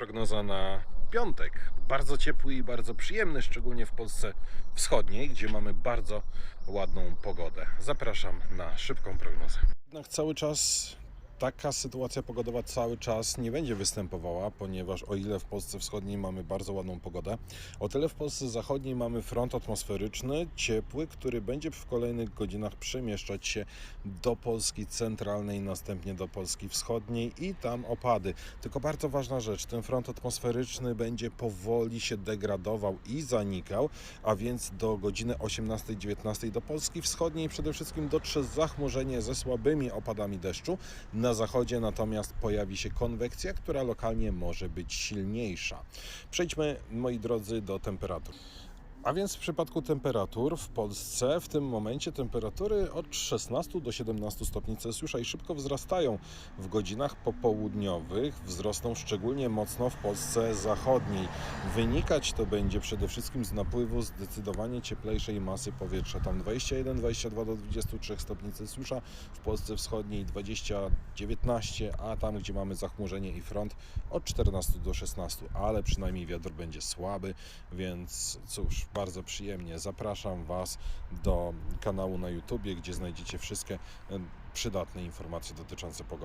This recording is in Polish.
Prognoza na piątek. Bardzo ciepły i bardzo przyjemny, szczególnie w Polsce Wschodniej, gdzie mamy bardzo ładną pogodę. Zapraszam na szybką prognozę. Jednak cały czas taka sytuacja pogodowa cały czas nie będzie występowała, ponieważ o ile w Polsce Wschodniej mamy bardzo ładną pogodę, o tyle w Polsce Zachodniej mamy front atmosferyczny, ciepły, który będzie w kolejnych godzinach przemieszczać się do Polski centralnej, następnie do Polski wschodniej i tam opady. Tylko bardzo ważna rzecz, ten front atmosferyczny będzie powoli się degradował i zanikał, a więc do godziny 18-19 do Polski wschodniej przede wszystkim dotrze zachmurzenie ze słabymi opadami deszczu. Na zachodzie natomiast pojawi się konwekcja, która lokalnie może być silniejsza. Przejdźmy, moi drodzy, do temperatur. A więc w przypadku temperatur w Polsce w tym momencie temperatury od 16 do 17 stopni Celsjusza i szybko wzrastają w godzinach popołudniowych, wzrosną szczególnie mocno w Polsce zachodniej. Wynikać to będzie przede wszystkim z napływu zdecydowanie cieplejszej masy powietrza. Tam 21-22 do 23 stopni Celsjusza, w Polsce wschodniej 20-19, a tam gdzie mamy zachmurzenie i front od 14 do 16, ale przynajmniej wiatr będzie słaby, więc cóż, bardzo przyjemnie. Zapraszam Was do kanału na YouTubie, gdzie znajdziecie wszystkie przydatne informacje dotyczące pogody.